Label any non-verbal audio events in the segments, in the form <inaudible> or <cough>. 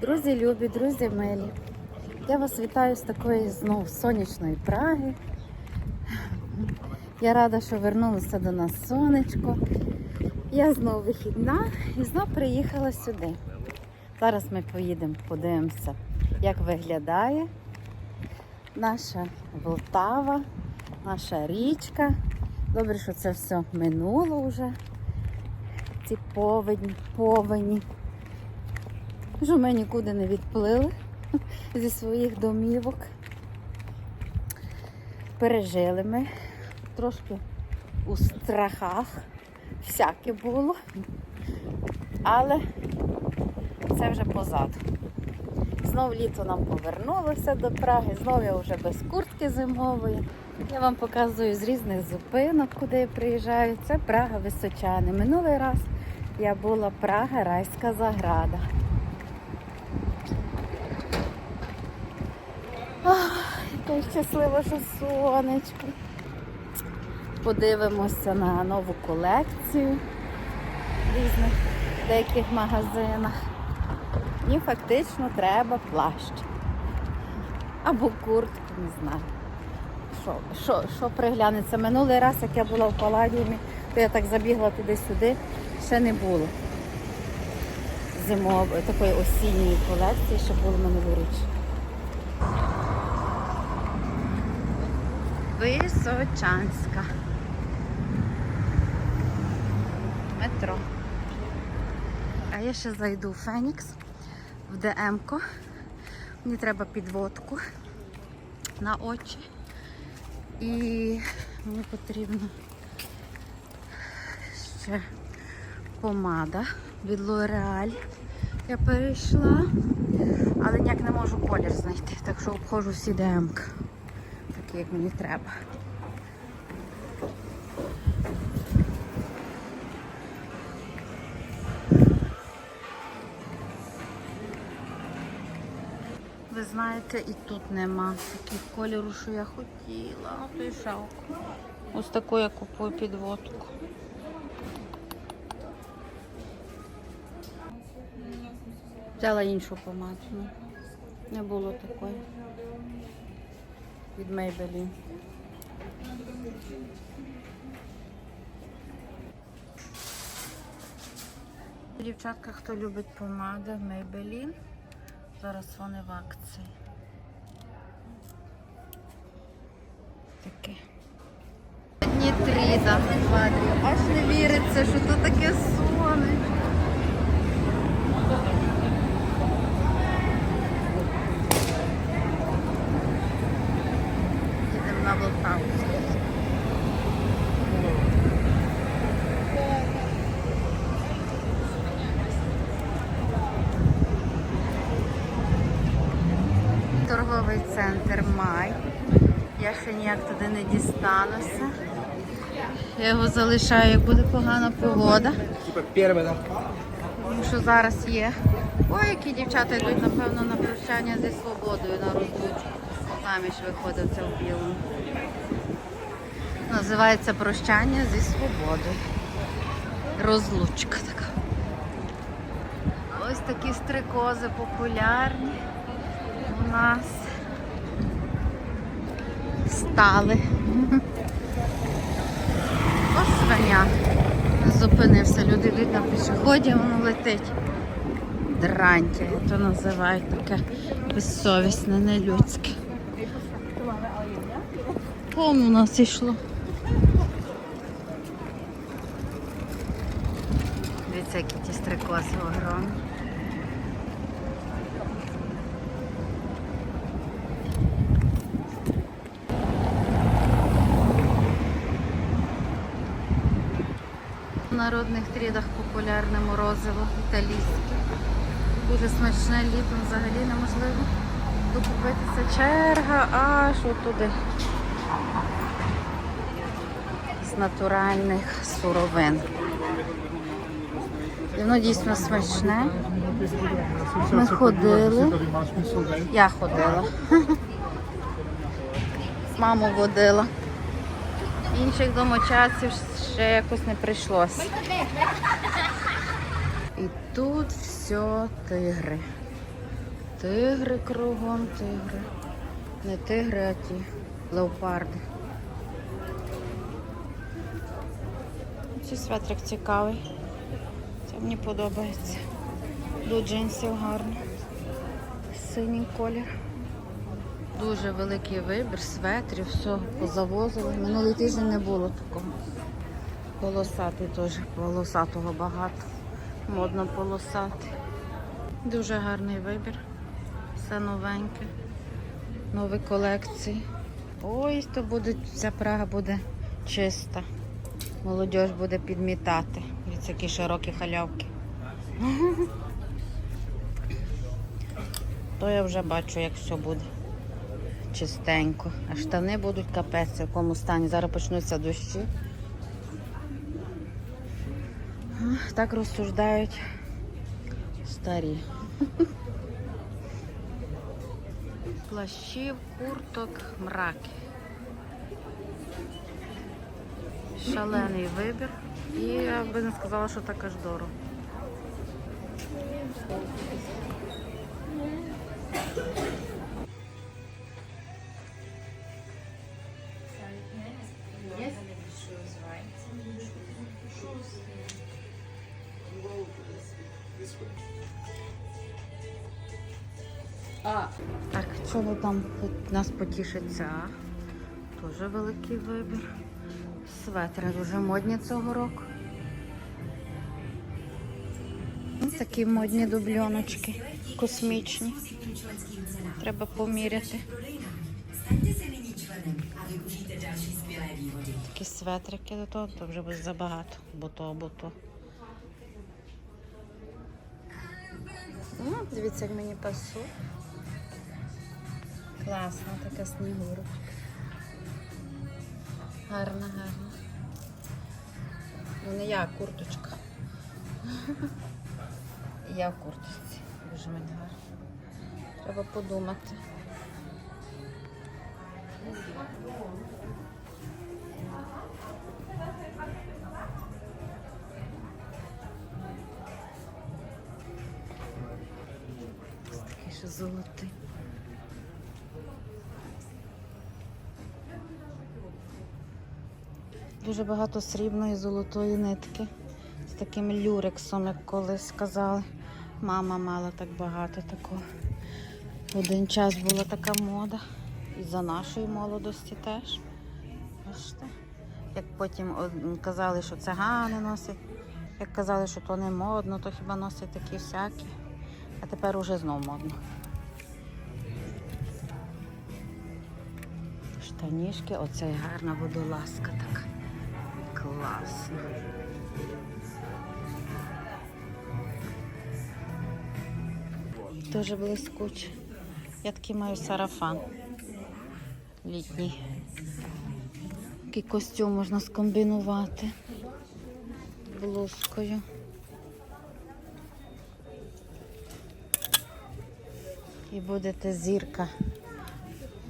Друзі любі, друзі милі. Я вас вітаю з такої знову сонячної Праги. Я рада, що вернулося до нас сонечко. Я знову вихідна і знову приїхала сюди. Зараз ми поїдемо, подивимося, як виглядає наша Волтава, наша річка. Добре, що це все минуло вже. Ці повені, повені. Що ми нікуди не відплили зі своїх домівок. Пережили ми трошки у страхах, всяке було, але це вже позаду. Знов літо нам повернулося до Праги, знов я вже без куртки зимової. Я вам показую з різних зупинок, куди я приїжджаю. Це Прага Височани. Минулий раз я була Прага Райська Заграда. Яка щаслива, що сонечко. Подивимося на нову колекцію в різних деяких магазинах. Мені фактично треба плащ. Або куртку, не знаю. Що, що, що приглянеться? Минулий раз, як я була в Паладіумі, то я так забігла туди-сюди, ще не було зимової, такої осінньої колекції, що було минулоріч. Височанська. Метро. А я ще зайду в Фенікс в ДМ-ко. Мені треба підводку на очі. І мені потрібно ще помада від L'Oreal. Я перейшла, але ніяк не можу колір знайти, так що обходжу всі ДМ-ки, такі як мені треба. Ви знаєте, і тут нема таких кольору, що я хотіла. То й жалко. Ось таку я купую підводку. Взяла іншу помаду. Не було такої. Від Maybelline. Дівчатка, хто любить помади Maybelline, зараз вони в акції. Таке. Нітріда. Аж не віриться, що то таке сонечко. Ніяк туди не дістануся. Я його залишаю, як буде погана погода. Типа первое, да? Тому що зараз є. Ой, які дівчата йдуть, напевно, на прощання зі свободою на розлучку. Заміж виходить це в білому. Називається прощання зі свободою. Розлучка така. Ось такі стрикози популярні у нас стали. Ось свиня. Зупинився, люди йдуть на пішоході, воно летить. Дрантя, то називають таке безсовісне, нелюдське. Вон у нас йшло. Дивіться, які ті стрикози огромні. В народних трідах популярне морозиво італійське. Дуже смачне літом взагалі неможливо докупитися. Черга аж туди. З натуральних суровин. І воно дійсно смачне. Ми ходили. Я ходила. <laughs> Маму водила. Інших домочадців ще якось не прийшлося. І тут все тигри. Тигри кругом, тигри. Не тигри, а ті леопарди. Цей светрик цікавий. Це мені подобається. До джинсів гарно. Синій колір. Дуже великий вибір, светрів, все позавозили. Минулий тиждень не було такого. Полосатий теж, полосатого багато. Модно полосатий. Дуже гарний вибір. Все новеньке. Нові колекції. Ой, то буде, вся Прага буде чиста. Молодь буде підмітати. Від такі широкі халявки. <laughs> То я вже бачу, як все буде чистенько. А штани будуть капець, в якому стані. Зараз почнуться дощі. Так розсуждають старі. Плащів, курток, мраки. Шалений вибір. І я би не сказала, що так аж дорого. Так, чого там нас потішиться? Дуже великий вибір. Светри дуже модні цього року. Ось Такі модні дубльоночки, космічні. Треба поміряти. Такі светрики до того, то вже буде забагато, бо то, бо то. Дивіться, як мені пасує. Класно, така снігурочка. Гарна, гарна. Ну не я, а курточка. <laughs> Я в курточці. Дуже мені гарно. Треба подумати. Такий ще золотий. Дуже багато срібної золотої нитки. З таким люрексом, як колись казали. Мама мала так багато такого. В один час була така мода. І за нашої молодості теж. Бачите? Як потім казали, що цигани носять. Як казали, що то не модно, то хіба носять такі всякі. А тепер уже знов модно. Штанішки, оце гарна водолазка така. Класно. Дуже блискуче. Я такий маю сарафан літній. Такий костюм можна скомбінувати блузкою. І будете зірка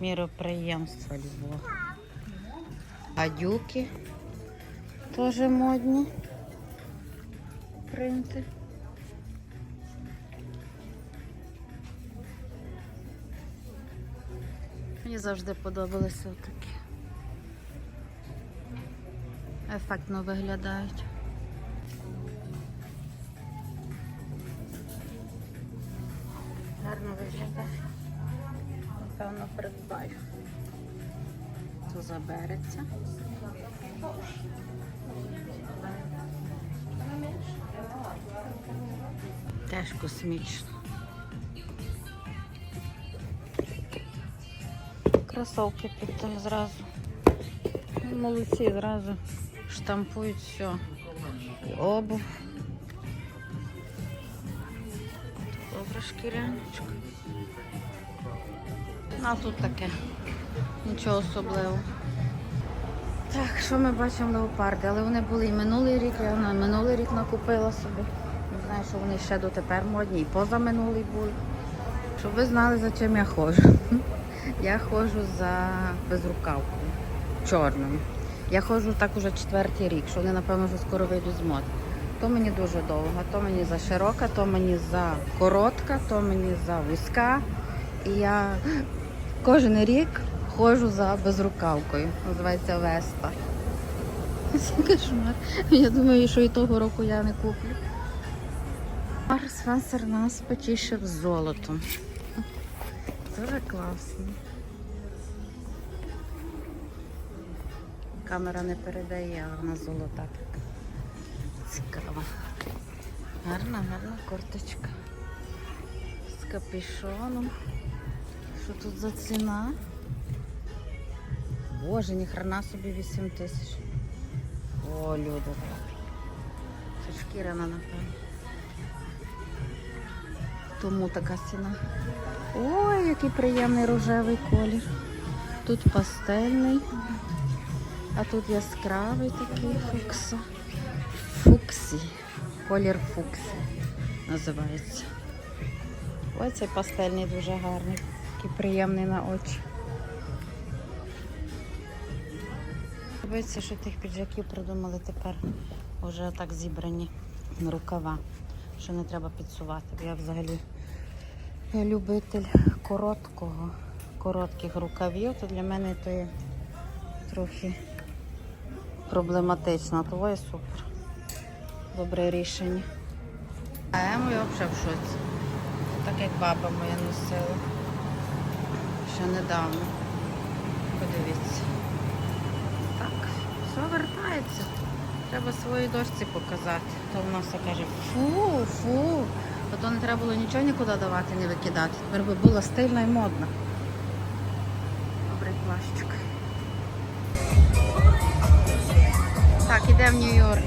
міроприємства любого. Гадюки теж модні. Принти. Мені завжди подобалися такі. Ефектно виглядають. Гарно виглядає. Напевно, придбаю. То забереться. Теж космічно. Кросовки під тим зразу. Молодці, зразу штампують все. І обув. Добра шкіряночка. Ну, а тут таке. Нічого особливого. Так, що ми бачимо леопарди, але вони були і минулий рік, я на минулий рік накупила собі. Що вони ще дотепер модні, і позаминулий були. Щоб ви знали, за чим я ходжу. <laughs> Я ходжу за безрукавкою чорною. Я ходжу так уже четвертий рік, що вони, напевно, вже скоро вийдуть з моди. То мені дуже довга, то мені за широка, то мені за коротка, то мені за вузька. І я кожен рік ходжу за безрукавкою. Називається Веста. <laughs> Я думаю, що і того року я не куплю. Марс Фансер нас почищив золотом. Дуже класно. Камера не передає, а вона золота така. Цікава. Гарна, гарна курточка. З капюшоном. Що тут за ціна? Боже, ні хрена собі 8 тисяч. О, люди. Це шкіряна, напевно. Тому така ціна. Ой, який приємний рожевий колір. Тут пастельний, а тут яскравий такий фукса. Фуксі. Колір фуксі називається. Ой, цей пастельний дуже гарний, такий приємний на очі. Подобається, що тих піджаків придумали тепер вже так зібрані рукава, що не треба підсувати. Я взагалі любитель короткого, коротких рукавів, то для мене то є трохи проблематично. Того є супер. Добре рішення. А я моя взагалі в шоці. Так як баба моя носила. Ще недавно. Подивіться. Так, все вертається. Треба своїй дочці показати. То вона все каже, фу, фу. Бо то не треба було нічого нікуди давати, не викидати. Тепер би була стильна і модна. Добрий плащик. Так, іде в Нью-Йорк.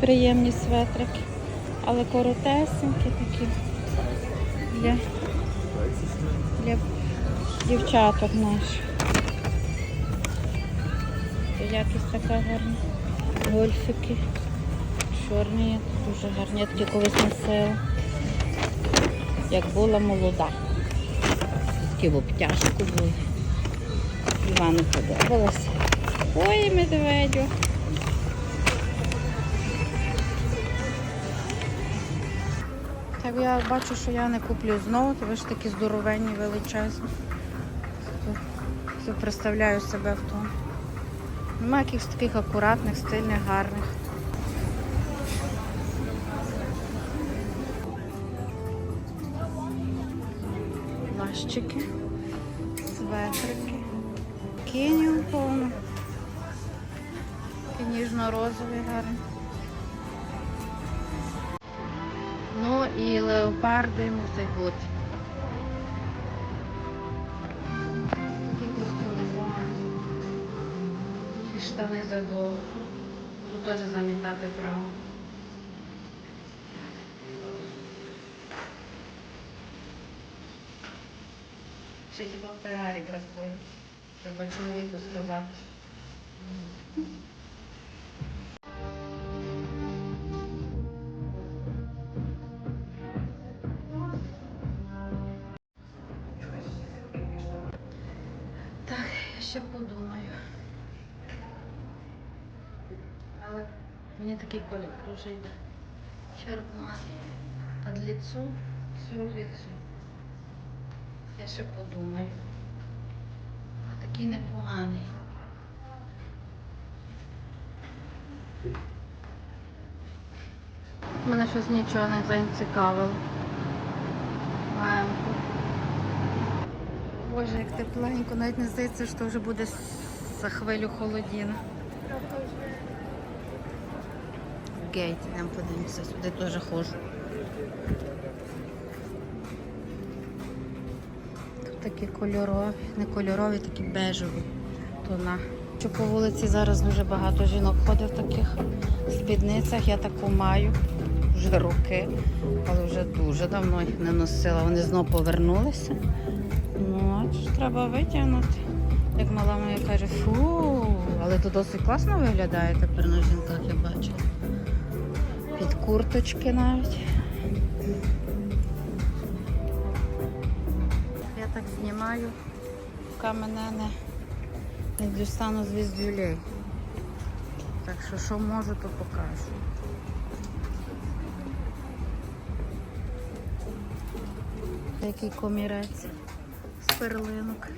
Приємні светрики, але коротесенькі такі для, для дівчаток наших. Якість така гарна. Гольфики. Чорні, дуже гарні. Такі колись носила. Як була молода. Такі в обтяжку були. Івану подобалося. Ой, медведю. Так я бачу, що я не куплю знову, то ви ж такі здоровенні, величезні. Представляю себе в тому. Нема якихось таких акуратних, стильних, гарних. Плащики, светрики, кіню повно. Такі ніжно-розові гарні. І леопарди мусить бути. І штани задовго. Тут теж замітати право. Ще хіба Феррарі бракує. Треба чоловіку сказати. Але мені такий колір дуже йде. Червоний. Під лицо, все лицо. Я ще подумаю. Такий непоганий. Мене щось нічого не зацікавило. Маємо. Боже, як тепленько, навіть не здається, що вже буде за хвилю холодіна. Гейт, йдемо подивимося, сюди теж ходжу. Тут такі кольорові, не кольорові, такі бежеві тона. Що по вулиці зараз дуже багато жінок ходить в таких спідницях. Я таку маю вже роки, але вже дуже давно їх не носила. Вони знову повернулися. Ну, ж треба витягнути. Як мала моя каже, фу, але то досить класно виглядає тепер на жінках, я бачу. Під курточки навіть. Я так знімаю поки мене не, не дістану звіздюлей. Так що, що можу, то покажу. Який комірець з перлинок.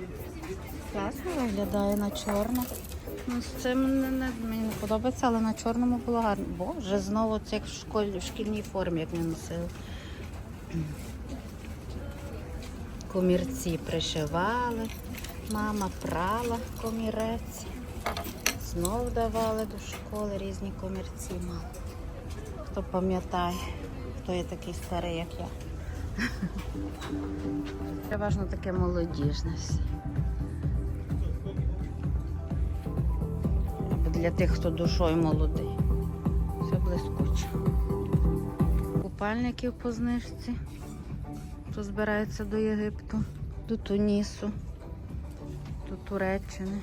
Класно виглядає на чорно. Ну, з цим не, не, мені не подобається, але на чорному було гарно. Боже, знову це як в, школі, в шкільній формі, як ми носили. Комірці пришивали, мама прала комірець. Знов давали до школи різні комірці мама. Хто пам'ятає, хто є такий старий, як я. <laughs> Переважно таке молодіжне для тих, хто душою молодий. Все блискуче. Купальників по знижці. Хто збирається до Єгипту, до Тунісу, до Туреччини.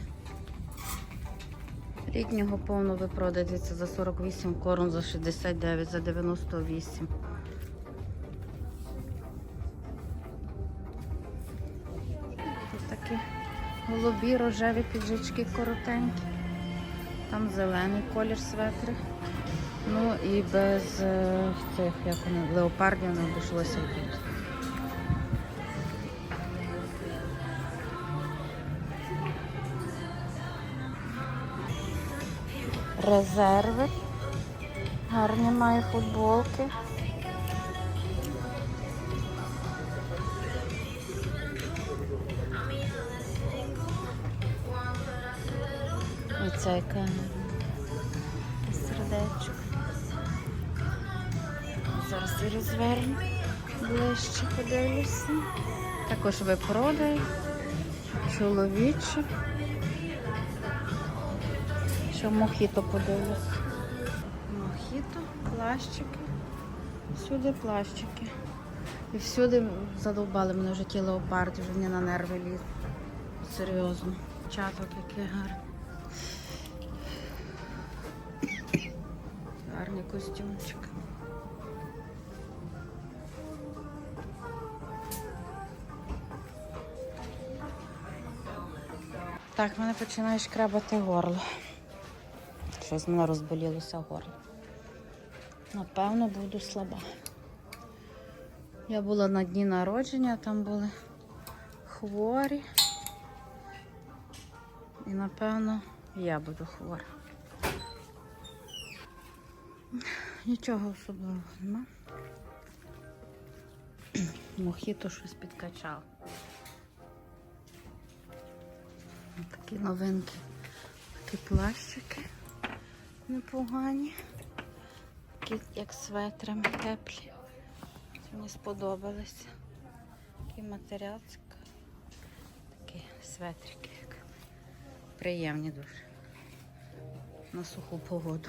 Літнього повно ви продається за 48 корон, за 69, за 98. Тут такі голубі, рожеві піджачки коротенькі. Там зелений колір светри. Ну і без е, цих, як вони, леопардів не обійшлося тут. Резерви. Гарні має футболки. Оця яка сердечко. Зараз і розверну ближче подивлюся. Також ви продай, чоловічі. Що мохіто подивлюсь. Мохіто, плащики. Всюди плащики. І всюди задовбали мене вже ті леопарди, вже мені на нерви ліз. Серйозно. Чаток який гарний. Гарний костюмчик. Так, мене починає шкрабати горло. Щось мене розболілося горло. Напевно, буду слаба. Я була на дні народження, там були хворі. І напевно я буду хвора. Нічого особливого нема. <clears throat> Мохіто щось підкачав. Такі новинки. Такі плащики непогані. Такі як светрами теплі. Мені сподобалися. Такий матеріал. Такі светрики. Приємні дуже. На суху погоду.